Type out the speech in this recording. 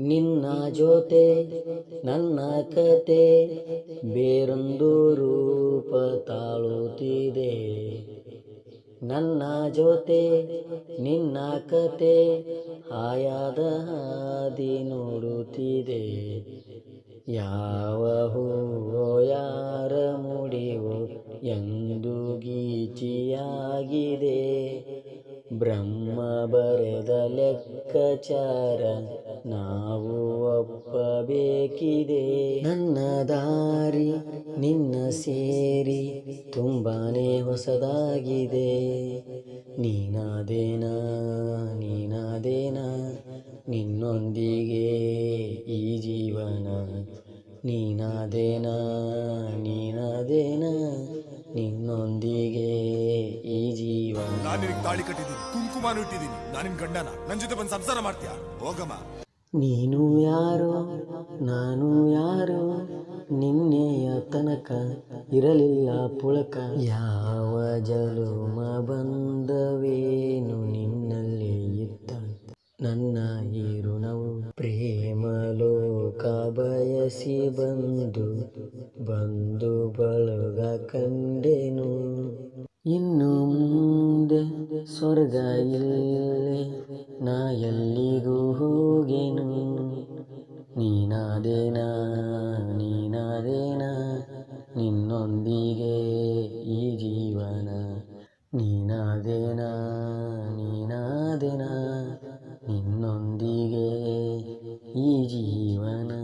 ನಿನ್ನ ಜೊತೆ, ನನ್ನ ಕತೆ ಬೇರೊಂದು ರೂಪ ತಾಳುತ್ತಿದೆ. ನನ್ನ ಜೊತೆ, ನಿನ್ನ ಕತೆ ಆಯಾದ ಹಾದಿ ನೋಡುತ್ತಿದೆ. ಯಾವ ಹೂವೋ, ಯಾರ ಮುಡಿವೋ, ಎಂದು ಗೀಚಿಯಾಗಿದೆ. ಬ್ರಹ್ಮ ಬರೆದ ಲೆಕ್ಕಚಾರ, ನಾವು ಒಪ್ಪಬೇಕಿದೆ. ನನ್ನ ದಾರಿ ನಿನ್ನ ಸೇರಿ ತುಂಬಾನೇ ಹೊಸದಾಗಿದೆ. ನೀನಾದೇನ ನೀನಾದೇನ, ನಿನ್ನೊಂದಿಗೆ ಈ ಜೀವನ. ನೀನಾದೇನ ನೀನಾದೇನ, ನಿನ್ನೊಂದಿಗೆ ಈ ನಾನ್ ನಿನಗ್ ತಾಳಿ ಕಟ್ಟಿದ್ದೀನಿ ಕುಂಕುಮಾನು ಇಟ್ಟಿದ್ದೀನಿ. ನಾನು ನಿನ್ ಗಂಡನ. ನನ್ ಜೊತೆ ಬಂದು ಸಂಸಾರ ಮಾಡ್ತೀಯ? ಹೋಗಮ್ಮ. ನೀನು ಯಾರೋ ನಾನು ಯಾರೋ ನಿನ್ನೆಯ ತನಕ ಇರಲಿಲ್ಲ ಪುಳಕ. ಯಾವ ಜಲುಮ ಬಂದವೇನು ನಿನ್ನಲ್ಲಿ ಇತ್ತ. ನನ್ನ ಈ ಋಣವು ಪ್ರೇಮ ಲೋಕ ಬಯಸಿ ಬಂದು ಬಂದು ಬಳಗ ಕಂಡೆನು. ಇನ್ನು ಸ್ವರ್ಗ ಇಲ್ಲೇ ನಾ ಎಲ್ಲಿಗೂ ಹೋಗೇನು? ನೀನಾದೇನಾ? ನೀನಾದೇನಾ? ನಿನ್ನೊಂದಿಗೆ ಈ ಜೀವನ? ನೀನಾದೇನಾ? ನೀನಾದೇನಾ? ನಿನ್ನೊಂದಿಗೆ ಈ ಜೀವನ?